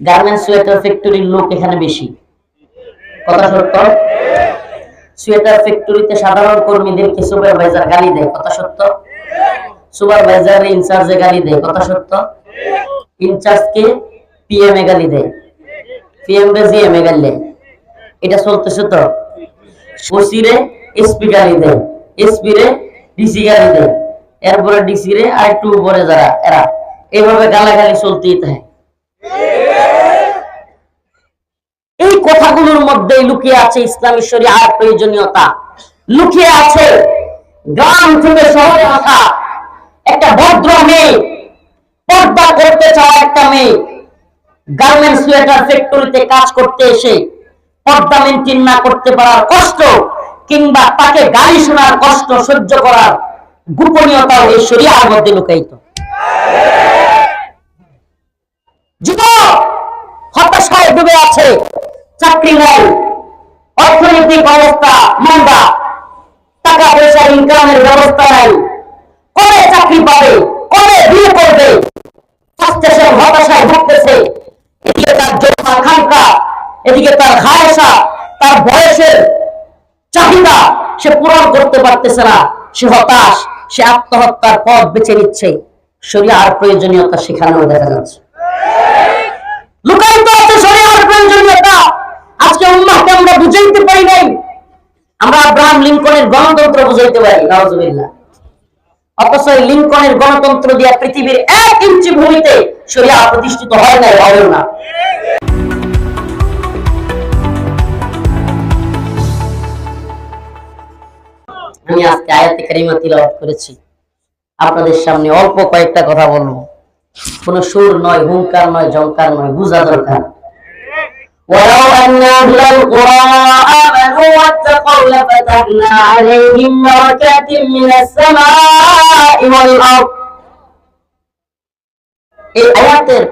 Garments sweater ফ্যাক্টরির লোক এখানে বেশি। কথা সত্য? সোয়েটার ফ্যাক্টরিতে সাধারণ কর্মীদেরকে সুপারভাইজার গালি দেয়, কথা সত্য? সুপারভাইজার ইনচার্জে গালি দেয়, কথা সত্য? ইনচার্জকে পিএম এ গালি দেয়। পিএম রে জিএম এ গালি দেয়। এটা চলতেছে তো? ওসি রে এসপি গালি দেয় এসপি রে ডিসি গালি দেয়। এরপরে ডিসি রে আর একটু উপরে যারা, এরা। এইভাবে গালাগালি চলতেই থাকে। কথাগুলোর মধ্যে লুকিয়ে আছে ইসলামী শরিয়ার প্রয়োজনীয়তা। লুকিয়ে আছে গ্রাম থেকে শহরে আসা একটা ভদ্র মেয়ে, পর্দা করতে চাওয়া একটা মেয়ে গার্মেন্টস সোয়েটার ফ্যাক্টরিতে কাজ করতে এসে পর্দা মেনটেন না করতে পারার কষ্ট কিংবা তাকে গালি শোনার কষ্ট সহ্য করার গোপনীয়তাও এই শরিয়ার মধ্যে লুকায়িত। যুবক, হতাশায় ডুবে আছে। চাকরি নাই, অর্থনৈতিক অবস্থা মন্দা টাকা পয়সা ইনকামের ব্যবস্থা নাই। কবে চাকরি পাবে, কবে বিয়ে করবে? ফার্স্টে সে হতাশায় ভুগতেছে। এদিকে তার এদিকে তার খায়সা তার বয়সের চাহিদা সে পূরণ করতে পারতেছে না। সে হতাশ, সে আত্মহত্যার পথ বেছে নিচ্ছে। শরীর প্রয়োজনীয়তা সেখানেও দেখা যাচ্ছে। লুকায়িত আছে শরীরের প্রয়োজনীয়তা। আজকে উম্মাহকে আমরা বুঝাইতে পারি নাই। আমরা আব্রাহাম লিঙ্কনের গণতন্ত্র বুঝাইতে পারি নওয়াজুবিল্লাহ অথচ লিঙ্কনের গণতন্ত্র দিয়া পৃথিবীর এক ইঞ্চি ভূমিতে শরিয়া প্রতিষ্ঠিত হয় নাই হবেও না। আমি আজকে আয়াতে কারিমা তিলাওয়াত করেছি। আপনাদের সামনে অল্প কয়েকটা কথা বলব। কোন সুর নয় হুঙ্কার নয় জঙ্কার নয়, বুঝা দরকার। ولو أن أهل القرى آمنوا واتقوا لفتحنا عليهم بركات من السماء والأرض এই আয়াতের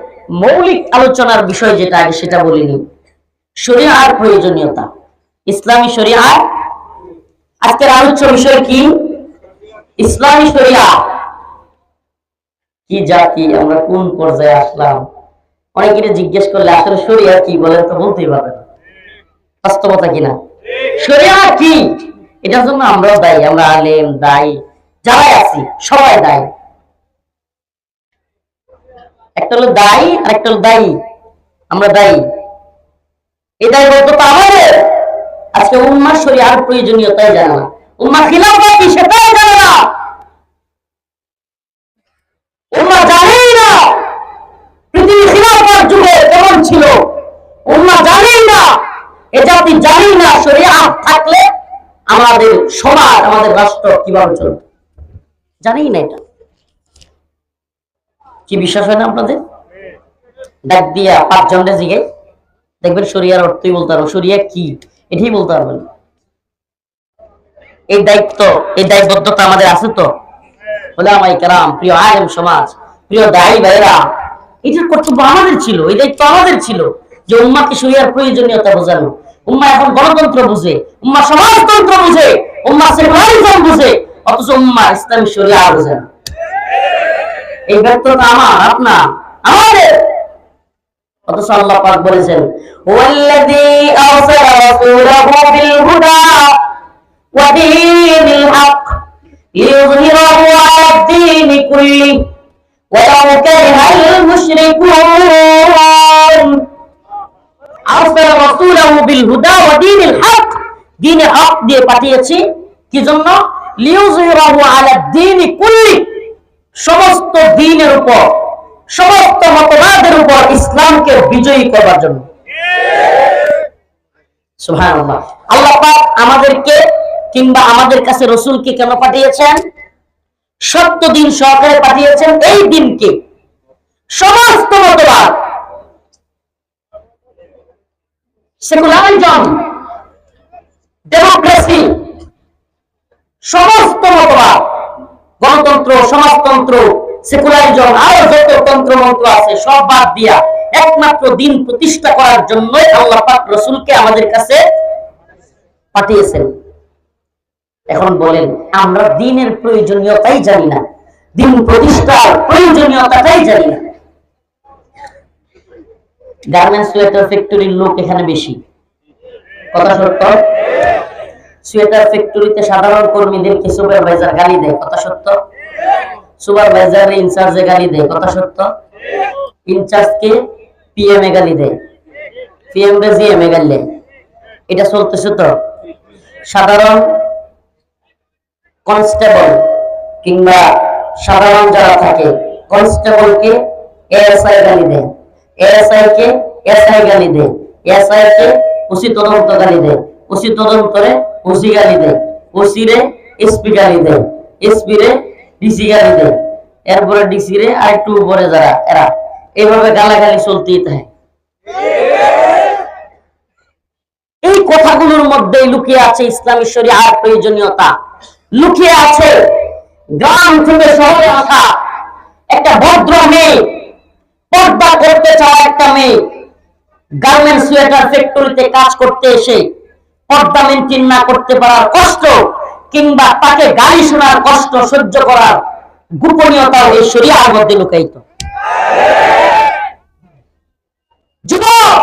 মৌলিক আলোচনার বিষয় যেটা আগে সেটা বলিনি শরিয়ার প্রয়োজনীয়তা ইসলামী শরিয়ার আজকের আলোচ্য বিষয় কি ইসলামী শরিয়া কি জাতি আমরা কোন পর্যায়ে আসলাম অনেকে জিজ্ঞেস করলে, আসলে শরিয়া কি? বলেন তো, বলতেই পারবে না। বাস্তবতা কিনা শরিয়া কি? এটার জন্য আমরাও দায়ী, আমরা আলেম, দায়ী, যারাই আছি, সবাই দায়ী। একটা হলো দায়ী আর একটা হলো দায়ী। আমরা দায়ী। এই দায়বদ্ধ তো আমাদের। আজকে উম্মার শরিয়ার প্রয়োজনীয়তাই জানে না। উম্মা খিলাফত কি সেটাই জানে না উম্মা জানেই না পৃথিবী খিলাফত যুগে কেমন ছিল উম্মা জানেই না এ জাতি জানেই না, শরিয়া থাকলে আমাদের সমাজ, আমাদের রাষ্ট্র কীভাবে চলবে? জানেই না এটা। কি বিশ্বাস হয় না আপনাদের? ডাক দিয়া পাঁচজনের জিগে। দেখবেন শরিয়ার অর্থই বলতে পারব। শরিয়া কি? এটাই বলতে পারবেন এই দায়িত্ব, এই দায়বদ্ধতা আমাদের আছে তো? ওলামাই কালাম প্রিয় আলেম সমাজ, প্রিয় দায়ী ভাইরা এটার কর্তব্য আমাদের ছিল, এই দায়িত্ব আমাদের ছিল। যে উম্মাকে শরিয়ার প্রয়োজনীয়তা বোঝানো। উম্মা এখন গণতন্ত্র বুঝে, উম্মা সমাজতন্ত্র বুঝে, উম্মা সেকুলারিজম বুঝে, অথচ উম্মা ইসলামী শরিয়া বুঝে না। এই ব্যর্থতা আমার, আপনার, আমাদের। অথচ আল্লাহ পাক বলেছেন, ওয়াল্লাযী আরসালা রাসূলাহু বিল হুদা ওয়া দীনিল হক লিইয়ুযহিরাহু আলা দ্দীনি কুল্লি, ওয়ালাউ কারিহাল মুশরিকুন। আরসালা রাসূলাহু বিল হুদা ওয়া দীনিল হক। হক দিয়ে পাঠিয়েছি। কি জন্য? লিইয়ুযহিরাহু আলা কুল্লি। সমস্ত দিনের উপর, সমস্ত মতবাদের উপর ইসলামকে বিজয়ী করবার জন্য। সুবহানাল্লাহ। আল্লাহ পাক আমাদেরকে কিংবা আমাদের কাছে রসুলকে কেন পাঠিয়েছেন? সত্য দিন সহকারে পাঠিয়েছেন এই দিনকে। সমস্ত মতবাদ। সেকুলারিজম ডেমোক্রেসি, সমস্ত মতবাদ, গণতন্ত্র, সমাজতন্ত্র সেকুলারিজম আরও যত তন্ত্র মন্ত্র আছে, সব বাদ দিয়া একমাত্র দিন প্রতিষ্ঠা করার জন্য আল্লাহ পাক রসুলকে আমাদের কাছে পাঠিয়েছেন। এখন বলেন, আমরা দিনের প্রয়োজনীয়তাই জানি না, দিন প্রতিষ্ঠার প্রয়োজনীয়তাটাই জানি না। গার্মেন্টস সোয়েটার ফ্যাক্টরির লোক এখানে বেশি। কথা সত্য? সোয়েটার ফ্যাক্টরিতে সাধারণ কর্মীদেরকে সুপারভাইজার গালি দেয়? কথা সত্য? সুপারভাইজার ইনচার্জে গালি দেয়? কথা সত্য? ইনচার্জকে পিএম এ গালি দেয়? পিএম রে জিএম এ গালি দেয়? এটা চলতেছে তো? সাধারণ কনস্টেবল কিংবা সাধারণ যারা থাকে কনস্টেবলকে এএসআই গালি দেয়। এএসআই কে এসআই গালি দেয় এসআই কে ওসি তদন্ত গালি দেয় ওসি ওসি গালি দেয় ওসি রে এসপি গালি দেয় এসপি রে ডিসি গালি দেয় এরপরে ডিসি রে আর একটু উপরে যারা, এরা। এইভাবে গালাগালি চলতেই থাকে। এই কথাগুলোর মধ্যে লুকিয়ে আছে ইসলামী শরিয়ার প্রয়োজনীয়তা। লুকিয়ে আছে গ্রাম থেকে শহরে আসা একটা ভদ্র মেয়ে পর্দা করতে চাওয়া একটা মেয়ে। গার্মেন্টস সোয়েটার ফ্যাক্টরিতে কাজ করতে এসে পর্দা মেনটেন না করতে পারার কষ্ট কিংবা তাকে গালি শোনার কষ্ট সহ্য করার গোপনীয়তাও এই শরিয়ার মধ্যে লুকায়িত। যুবক,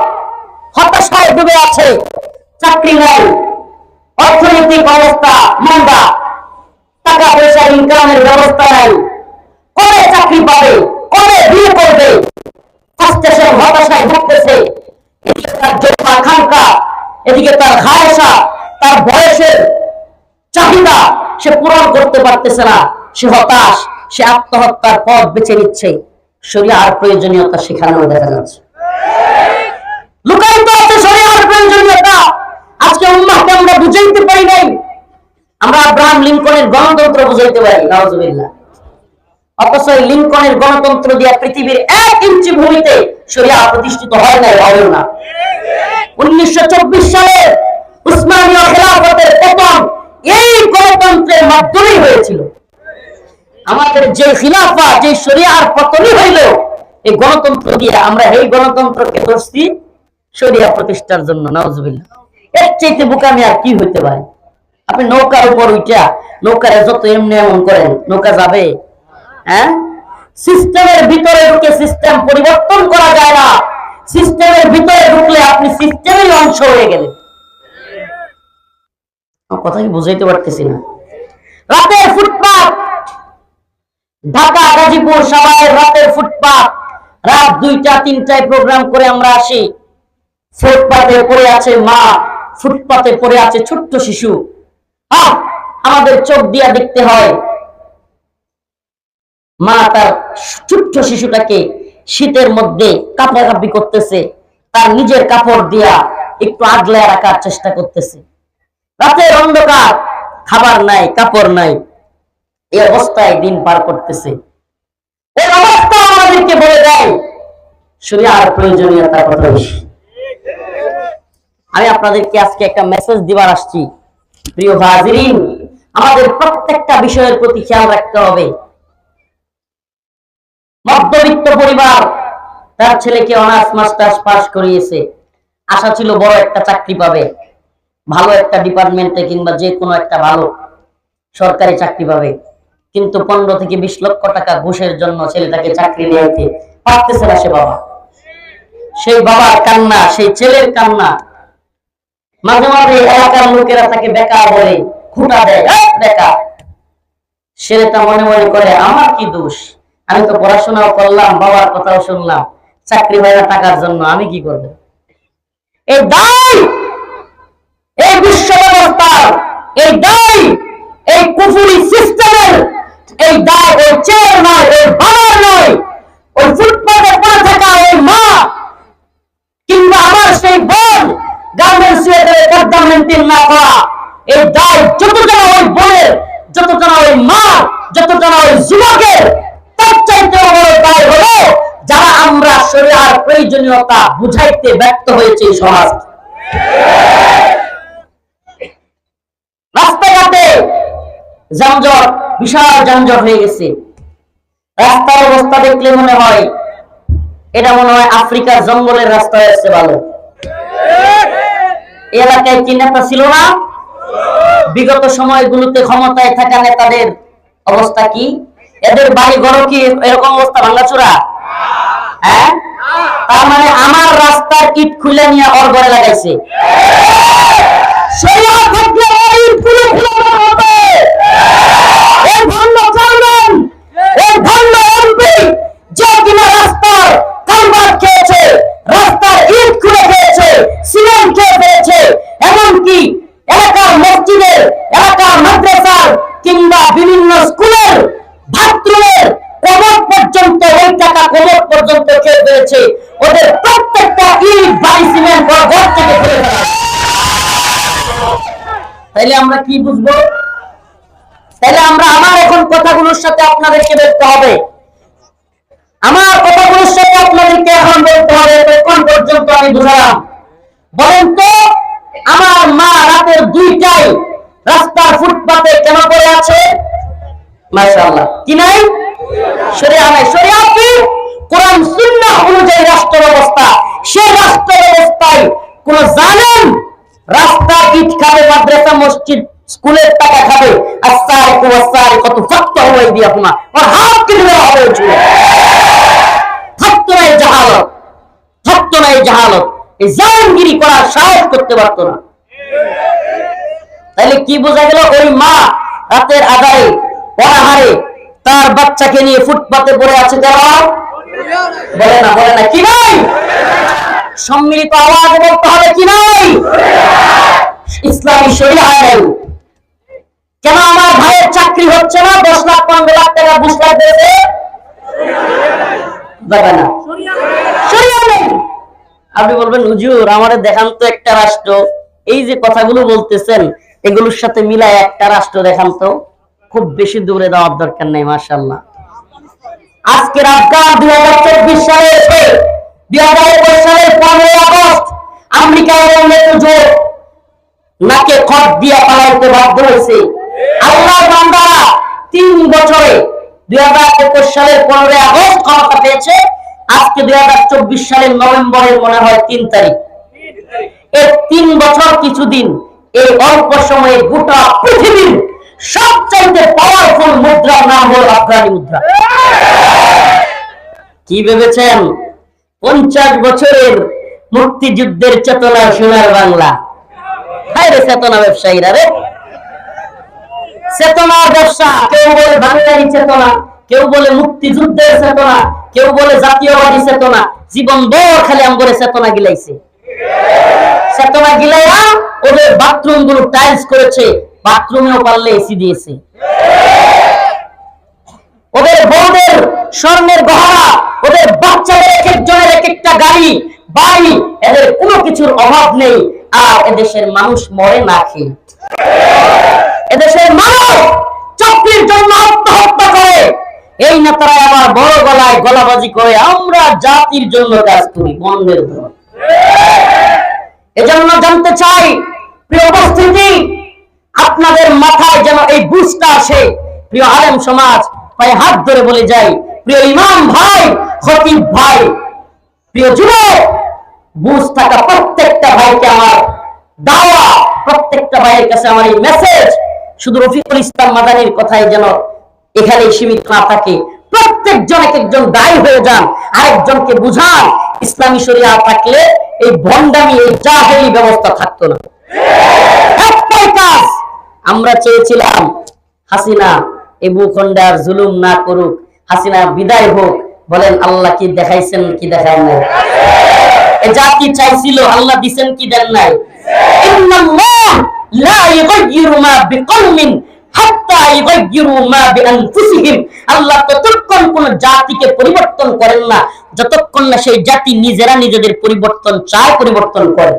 হতাশায় ডুবে আছে চাকরি নাই, অর্থনৈতিক অবস্থা মন্দা টাকা পয়সা ইনকামের ব্যবস্থা নাই। কবে চাকরি পাবে, কবে বিয়ে করবে? ফার্স্টেশন হতাশায় ভুগতেছে। তার যোগ্য আকাঙ্ক্ষা এদিকে তার খায়সা তার বয়সের চাহিদা সে পূরণ করতে পারতেছে না। সে হতাশ, সে আত্মহত্যার পথ বেছে নিচ্ছে। শরীর প্রয়োজনীয়তা সেখানেও দেখা যাচ্ছে। লুকায়িত আছে শরীয়তের প্রয়োজনীয়তা। আজকে উম্মাহকে আমরা বুঝাইতে পারি নাই। আমরা আব্রাহাম লিঙ্কনের গণতন্ত্র বুঝাইতে পারি নাউজুবিল্লাহ। এই লিঙ্কনের গণতন্ত্র দিয়া পৃথিবীর এক ইঞ্চি ভূমিতে শরিয়া প্রতিষ্ঠিত হয় নাই হবেও না। উনিশশো চব্বিশ সালে উসমানীয় খেলাফতের পতন এই গণতন্ত্রের মাধ্যমেই হয়েছিল। আমাদের যে খিলাফা, যে শরিয়ার পতনই হইল, এই গণতন্ত্র দিয়ে আমরা এই গণতন্ত্রকে ধরছি শরিয়া প্রতিষ্ঠার জন্য নজবিল্লা এর চাইতে বোকামি আর কি হইতে পারে? আপনি নৌকার উপর উঠা নৌকার যত এমনি এমন করেন, নৌকা যাবে হ্যাঁ? সিস্টেমের ভিতরে ঢুকে সিস্টেম পরিবর্তন করা যায় না। সিস্টেমের ভিতরে ঢুকলে আপনি সিস্টেমের অংশ হয়ে গেলেন। কথা কি বুঝাইতে পারতেছি না? রাতের ঢাকা, গাজীপুর সবাই রাতের ফুটপাত। রাত দুইটা, তিনটায় প্রোগ্রাম করে আমরা আসি। ফুটপাতে পড়ে আছে মা, ফুটপাতে পড়ে আছে ছোট্ট শিশু। হ্যাঁ আমাদের চোখ দিয়া দেখতে হয়। মা তার ছোট্ট শিশুটাকে শীতের মধ্যে কাঁপাকাঁপি করতেছে। তার নিজের কাপড় দিয়া একটু আগলে রাখার চেষ্টা করতেছে। রাতের অন্ধকার, খাবার নাই, কাপড় নাই। এই অবস্থায় দিন পার করতেছে। এই অবস্থা আমাদেরকে বলে দেয় শরিয়ার প্রয়োজনীয়তা কত বেশি আমি আপনাদেরকে আজকে একটা মেসেজ দিবার আসছি। প্রিয় হাজিরিন, আমাদের প্রত্যেকটা বিষয়ের প্রতি খেয়াল রাখতে হবে। মধ্যবিত্ত পরিবার তার ছেলেকে অনার্স মাস্টার্স পাস করিয়েছে। আশা ছিল বড় একটা চাকরি পাবে ভালো একটা ডিপার্টমেন্টে কিংবা যে কোনো একটা ভালো সরকারি চাকরি পাবে। কিন্তু পনেরো থেকে বিশ লক্ষ টাকা ঘুষের জন্য ছেলেটাকে চাকরি নিয়ে পারতেছে না সে বাবা। সেই বাবার কান্না সেই ছেলের কান্না মাঝে মাঝে এলাকার লোকেরা তাকে বেকার বলে খুঁটা দেয় "এই, বেকার। ছেলেটা মনে মনে করে আমার কি দোষ? আমি তো পড়াশোনাও করলাম, বাবার কথাও শুনলাম। চাকরি না টাকার জন্য, আমি কি করব? এই দায় এই বিশ্ব ব্যবস্থার এই দায় এই কুফুরি সিস্টেমের, এই দায় ওই চেয়ার নয়, ওই বাবার নয়, ওই ফুটপাতে পড়ে থাকা ওই মা! কিংবা আমার সেই বোন গার্মেন্টস পর্দা মেনটেন না করা। এই দায় যতটা ওই বোনের, যতটা ওই মা যতটা ওই যুবকের রাস্তার অবস্থা দেখলে মনে হয় এটা মনে হয় আফ্রিকার জঙ্গলের রাস্তা হচ্ছে ভালো। এলাকায় কি নেতা ছিল না? বিগত সময়গুলোতে ক্ষমতায় থাকা নেতাদের অবস্থা কি? এদের বাড়ি ঘর কি এরকম অবস্থা ভাঙ্গাচুরা হ্যাঁ? তার মানে আমার রাস্তার ইট খুলে নিয়ে ওর ঘরে লাগাইছে। সেই থাকলে খুলে খুলে দেওয়া হবে এই ভণ্ড চেয়ারম্যান এই ভণ্ড এমপি যে কিনা রাস্তার কালবার খেয়েছে রাস্তার ইট খুলে খেয়েছে সিমেন্ট খেয়ে ফেলেছে এমনকি এলাকার মসজিদের এলাকার মাদ্রাসার কিংবা বিভিন্ন স্কুলের বাথরুমের কোমর পর্যন্ত ওই টাকা কোমর পর্যন্ত খেয়ে ফেলেছে ওদের প্রত্যেকটা ইট বাড়ি সিমেন্ট ওর ঘর থেকে ফেলে ফেলা তাইলে আমরা কি বুঝব? তাহলে আমরা আমার এখন কথাগুলোর সাথে আপনাদেরকে বলতে হবে। আমার কথাগুলোর সাথে আপনাদেরকে এখন বলতে হবে তখন পর্যন্ত আমি বুঝালাম। বলেন তো, আমার মা রাতের দুইটায় রাস্তার ফুটপাতে কেন পড়ে আছে? কি নাই? অনুযায়ী রাষ্ট্র ব্যবস্থা সেই রাষ্ট্র ব্যবস্থায় কোন জানেন রাস্তা ইট খাবে মাদ্রাসা, মসজিদ স্কুলের টাকা খাবে। আসার কো আসার কত ফক্ত হয়ে দিয়া তোমার ওর হাত কেটে দেওয়া হবে চুলে। থাকতো না জাহালত। থাকতো না এই জাহালত। এই জাহাঙ্গিরি করার সাহস করতে পারতো না। তাহলে কি বোঝা গেল? ওই মা রাতের আধারে অনাহারে তার বাচ্চাকে নিয়ে ফুটপাতে পড়ে আছে কেন? বলে না বলে না, কি নাই? সম্মিলিত আওয়াজ বলতে হবে, কি নাই? ইসলামী শরীর আইন কেন আমার ভাইয়ের চাকরি হচ্ছে না? দশ লাখ, পনেরো লাখ টাকা না। আপনি বলবেন, হুজুর দেখান তো একটা রাষ্ট্র। এই যে কথাগুলো বলতেছেন, এগুলোর সাথে মিলায় একটা রাষ্ট্র দেখান তো। খুব বেশি দূরে যাওয়ার দরকার নেই মাশাল্লাহ আজকের আফগান দুই হাজার চব্বিশ সালে দুই হাজার একুশ পনেরোই আগস্ট আমেরিকা নাকে খত দিয়া পালাইতে বাধ্য হয়েছে। আল্লাহ বান্দারা তিন বছরে দুই হাজার একুশ সালের আগস্ট আজকে দুই হাজার চব্বিশ সালের মনে হয় তিন সবচাইতে পাওয়ারফুল মুদ্রার নাম হল আফগানি মুদ্রা। কি ভেবেছেন? পঞ্চাশ বছরের মুক্তিযুদ্ধের চেতনা সোনার বাংলা। রে চেতনা ব্যবসায়ীরা রে। চেতনা ব্যবসা, কেউ বলে বাঙালি চেতনা, কেউ বলে মুক্তিযুদ্ধের চেতনা, কেউ বলে জাতীয়বাদী চেতনা, জীবন বড় খালি আমগরে চেতনা গিলাইছে। চেতনা গিলাইয়া ওদের বাথরুমগুলো টাইলস করেছে, বাথরুমেও পারলে এসি দিয়েছে। ওদের বউদের স্বর্ণের গহনা, ওদের বাচ্চাদের এক একজনের এক একটা গাড়ি, বাড়ি, এদের কোনো কিছুর অভাব নেই, আর এদেশের মানুষ মরে না খেয়ে। এদেশের মানুষ চাকরির জন্য আত্মহত্যা করে। এই নেতারা আবার বড় গলায় গলাবাজি করে, আমরা জাতির জন্য কাজ করি ধরন এজন্য জানতে চাই, প্রিয় উপস্থিতি, আপনাদের মাথায় যেন এই বুঝটা আসে। প্রিয় আলেম সমাজ, পায়ে হাত ধরে বলে যাই, প্রিয় ইমাম ভাই, খতিব ভাই, প্রিয় যুবক, বুঝ থাকা প্রত্যেকটা ভাইকে আমার দাওয়া, প্রত্যেকটা ভাইয়ের কাছে আমার এই মেসেজ শুধু রফিকুল ইসলাম মাদানির কথাই যেন এখানে সীমিত না থাকে। প্রত্যেকজন এক একজন দায়ী হয়ে যান, আরেকজনকে বুঝান, ইসলামী শরিয়া থাকলে এই ভণ্ডামি, এই জাহেলি ব্যবস্থা থাকতো না। আমরা চেয়েছিলাম হাসিনা এই ভূখণ্ডার জুলুম না করুক, হাসিনা বিদায় হোক, বলেন আল্লাহ কি দেখাইছেন কি দেখায় নাই? যা কি চাইছিল, আল্লাহ দিছেন কি দেন নাই? ইন্নাল্লাহ লা ইউগাইয়িরু মা বিকওমিন হাত্তা ইউগাইয়িরু মা বিআনফুসিহিম। আল্লাহ ততক্ষণ কোন জাতিকে পরিবর্তন করেন না, যতক্ষণ না সেই জাতি নিজেরা নিজেদের পরিবর্তন চায়, পরিবর্তন করে।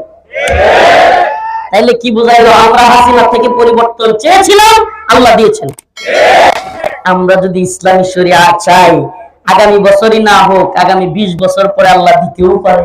তাইলে কি বোঝাইলো, আমরা হাসিনা থেকে পরিবর্তন চেয়েছিলাম, আল্লাহ দিয়েছেন। আমরা যদি ইসলামী শরিয়া চাই, আগামী বছরই না হোক, আগামী বিশ বছর পরে আল্লাহ দিতেও পারে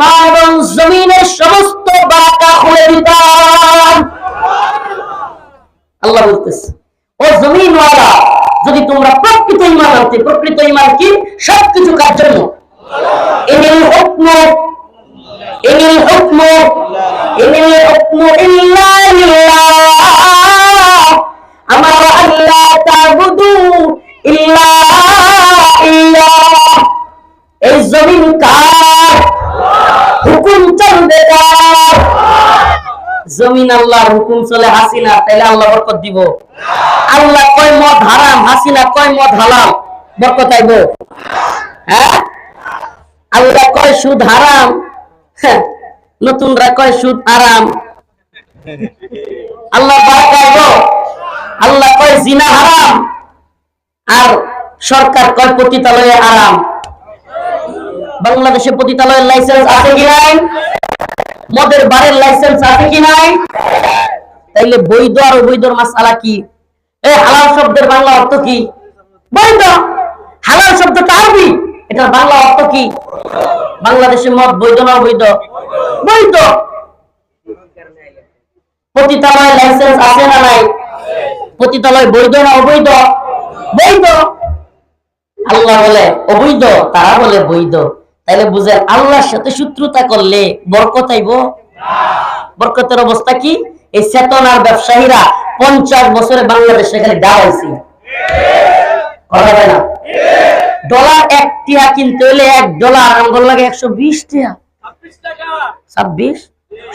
আসমান জমিনের সমস্ত বাঁকা খুলে দিতাম। আল্লাহ বলতেছে, ও জমিনওয়ালা, যদি তোমরা প্রকৃত ইমান আনতে, প্রকৃত ইমান কি? সবকিছু কার জন্য? হুকমু হুকমু হুকমু আমার আল্লাহ তাবুদু ইল্লা ইল্লাহ এই জমিন কার? হুকুম চলবে জমিন আল্লাহর হুকুম চলে হাসিনা তাইলে আল্লাহ বরকত দিব। আল্লাহ কয় মদ হারাম হাসিনা কয় মদ হালাল বরকত আইব। হ্যাঁ? আল্লাহ কয় সুদ হারাম হ্যাঁ, নতুনরা কয় সুদ আরাম। আল্লাহ আল্লাহ কয় জিনা হারাম আর সরকার কয় পতিতালয়ে আরাম। বাংলাদেশে পতিতালয়ের লাইসেন্স আছে কি নাই? মদের বারের লাইসেন্স আছে কি নাই? তাইলে বৈধ আর অবৈধর মাসালা কি? এই হালাল শব্দের বাংলা অর্থ কি? বৈধ। হালাল শব্দটা আরবি এটার বাংলা অর্থ কি? বাংলাদেশে মদ বৈধ না অবৈধ? বৈধ। পতিতালয় লাইসেন্স আছে না নাই? পতিতালয় বৈধ না অবৈধ? বৈধ। আল্লাহ বলে অবৈধ, তারা বলে বৈধ। তাইলে বুঝেন আল্লাহর সাথে শত্রুতা করলে বরকত আইব? বরকতের অবস্থা কি? এই চেতনার ব্যবসায়ীরা পঞ্চাশ বছরে বাংলাদেশে খালি দাঁড়াইছি। কথা না? ডলার এক টিয়া কিনতে হলে এক ডলার লাগে একশো বিশ টিয়া ছাব্বিশ?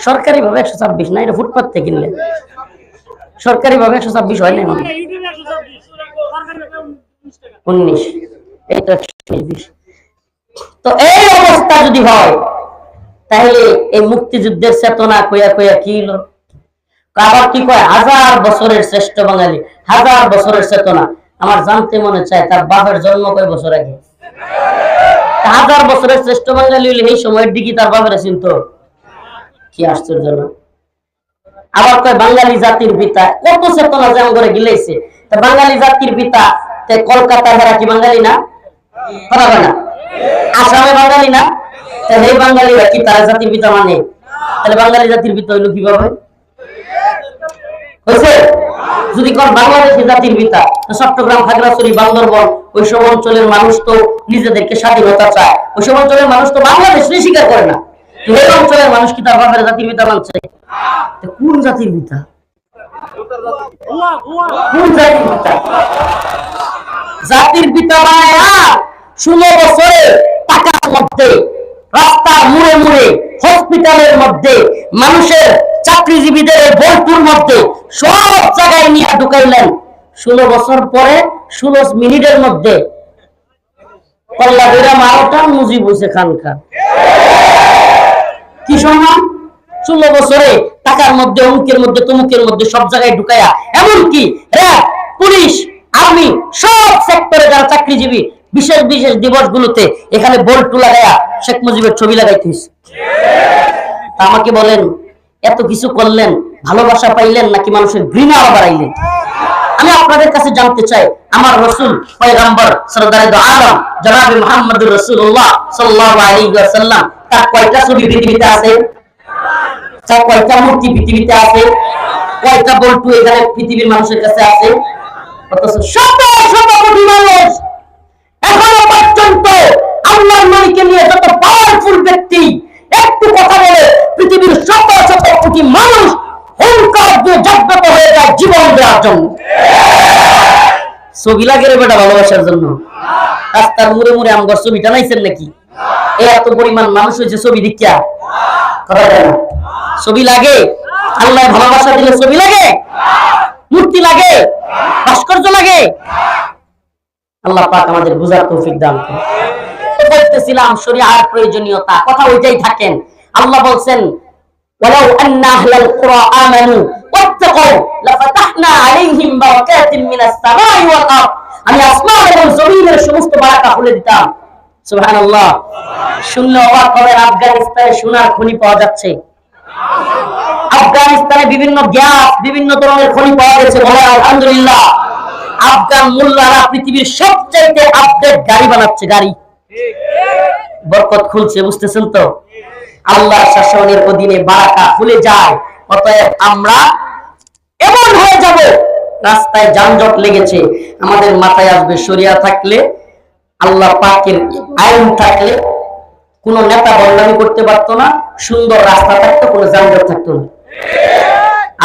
সরকারি ভাবে একশো ছাব্বিশ না এটা ফুটপাথ থেকে কিনলে? সরকারি ভাবে একশো ছাব্বিশ হয় না উনিশ। একশো বিশ তো এই অবস্থা যদি হয়, তাহলে এই মুক্তিযুদ্ধের চেতনা কইয়া কইয়া কি হলো? আবার কি কয়? হাজার বছরের শ্রেষ্ঠ বাঙালি, হাজার বছরের চেতনা। আমার জানতে মনে চায়, তার বাপের জন্ম কয় বছর আগে? হাজার বছরের শ্রেষ্ঠ বাঙালি হইলে এই সময়ের দিকে তার বাপের চিন্ত। কি আশ্চর্য না? আবার কয়, বাঙালি জাতির পিতা, কত চেতনা যেমন করে গিলাইছে। তা বাঙালি জাতির পিতা কলকাতা হেরা কি বাঙালি না? কথা না। আসামে বাঙালি না? তাহলে এই বাঙালিরা কি তারা জাতির পিতা মানে? তাহলে বাঙালি জাতির পিতা হইল কীভাবে? যদি কোন বাংলাদেশি জাতির পিতা চট্টগ্রাম, খাগড়াছড়ি, বান্দরবন ওই সব অঞ্চলের মানুষ তো নিজেদেরকে স্বাধীনতা চায়। ওই সব অঞ্চলের মানুষ তো বাংলাদেশ স্বীকার করে না। এই অঞ্চলের মানুষ কি তার বাপের জাতির পিতা মানছে? কোন জাতির পিতা? কোন জাতির পিতা? জাতির পিতা বানায়া ষোলো বছরে টাকার মধ্যে, রাস্তার মুড়ে মুড়ে হসপিটালের মধ্যে, মানুষের চাকরিজীবীদের বোলপুর মধ্যে সব জায়গায় নিয়ে ঢুকাইলেন। ষোলো বছর পরে ষোলো মিনিটের মধ্যে চাকরিজীবী বিশেষ বিশেষ দিবস গুলোতে এখানে বোল্টু লাগায়া শেখ মুজিবের ছবি লাগাইতিস তা আমাকে বলেন, এত কিছু করলেন, ভালোবাসা পাইলেন নাকি মানুষের ঘৃণা বাড়াইলেন আমি আপনাদের কাছে জানতে চাই, আমার রসুল, পয়গাম্বর সরদারে দো আলম, জনাবে মুহাম্মদুর রাসূলুল্লাহ সাল্লাল্লাহু আলাইহি ওয়াসাল্লাম, তার কয়টা ছবি পৃথিবীতে আছে? তার কয়টা মূর্তি পৃথিবীতে আছে? কয়টা বল্টু এখানে পৃথিবীর মানুষের কাছে আছে? অথচ শত শত কোটি মানুষ নবীকে নিয়ে যত পাওয়ারফুল ব্যক্তি, একটু কথা বলে পৃথিবীর শত শত কোটি মানুষ দিয়ে জাগ্রত হয়ে যায় জীবন দেওয়ার জন্য। ছবি লাগে রে বেটা ভালোবাসার জন্য। রাস্তার মুড়ে মুড়ে আমগর ছবি টানাইছেন নাকি? এত পরিমাণ মানুষ হয়েছে ছবি ছবি লাগে? আল্লাহ ভালোবাসা দিলে ছবি লাগে? মূর্তি লাগে? ভাস্কর্য লাগে? আল্লাহ পাক আমাদের বুঝার তৌফিক দান। তো বলতেছিলাম শরিয়ার প্রয়োজনীয়তা কথা ওইটাই থাকেন আল্লাহ বলছেন ولو أن أهل القرى آمنوا واتقوا لفتحنا عليهم بركات من السماء والأرض আমি আসমান এবং জমিনের সমস্ত বারাকা খুলে দিতাম সুবহানাল্লাহ শুনলে অবাক হবেন আফগানিস্তানে সোনার খনি পাওয়া যাচ্ছে আফগানিস্তানে বিভিন্ন গ্যাস বিভিন্ন ধরনের খনি পাওয়া গেছে বলে আলহামদুলিল্লাহ আফগান মোল্লারা পৃথিবীর সবচাইতে আপডেট গাড়ি বানাচ্ছে গাড়ি বরকত খুলছে, বুঝতেছেন তো? আল্লাহর শাসনের অধীনে বারাকা খুলে যায়। অতএব আমরা এমন হয়ে যাব, রাস্তায় যানজট লেগেছে, আমাদের মাথায় আসবে সরিয়া থাকলে, আল্লাহ পাকের আইন থাকলে, কোন নেতা বদনামি করতে পারতো না, সুন্দর রাস্তা থাকতো, কোনো যানজট থাকতো না।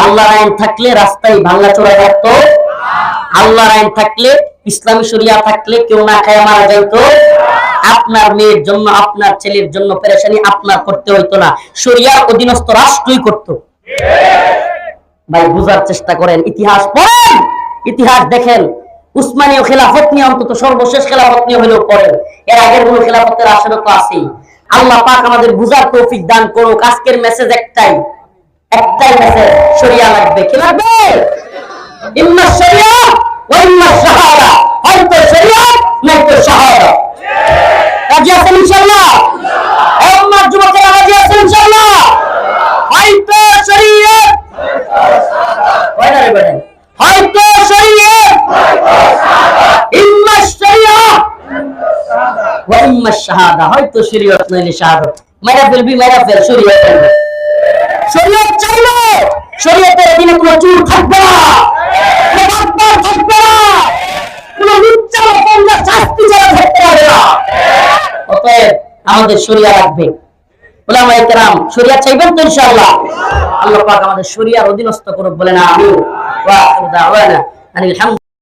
আল্লাহর আইন থাকলে রাস্তায় ভাঙ্গা চোরা থাকতো, আল্লাহর আইন থাকলে ইসলামী শরিয়া থাকলে কেউ না খায় মারা যাইত। আপনার মেয়ের জন্য, আপনার ছেলের জন্য পেরেশানি আপনার করতে হইতো না। শরিয়ার অধীনস্থ রাষ্ট্রই করতো। ভাই, বুঝার চেষ্টা করেন, ইতিহাস পড়েন। ইতিহাস দেখেন। উসমানীয় খেলাফত নিয়ে অন্তত সর্বশেষ খেলাফত নিয়ে হলেও পড়েন। এর আগের কোন খেলাফতের আসলে তো আছেই। আল্লাহ পাক আমাদের বুঝার তৌফিক দান করুক। আজকের মেসেজ একটাই। একটাই মেসেজ শরিয়া লাগবে। কি লাগবে? ইম্মা শরিয়া ওয়া ইম্মা শাহাদা। হয়তো শরিয়া, নয়তো শাহাদা। রাজি আছেন ইনশাআল্লাহ? উম্মার যুবকেরা রাজি আছেন ইনশাআল্লাহ? হয়তো শরিয়ত হয় না রে বেটা? হয়তো শরীয়ত ইম্মা শরিয়া ওয়া ইম্মা শাহাদা। হয়তো শরীয়ত, নইলে শাহাদত। মেরা ফেলবি মেরা ফেল শরীয়ত শরীয়ত চাইলে। শরীয়তের অধীনে কোনো চুর থাকবে না কোনো বাটপার থাকবে না কোনো মিথ্যা অপঙ্গা শাস্তি যারা থাকতে পারবে না অতএব আমাদের শরিয়া রাখবে। আল্লাহ আমাদের শরিয়ার অধীনস্থ করুক বলে না আমি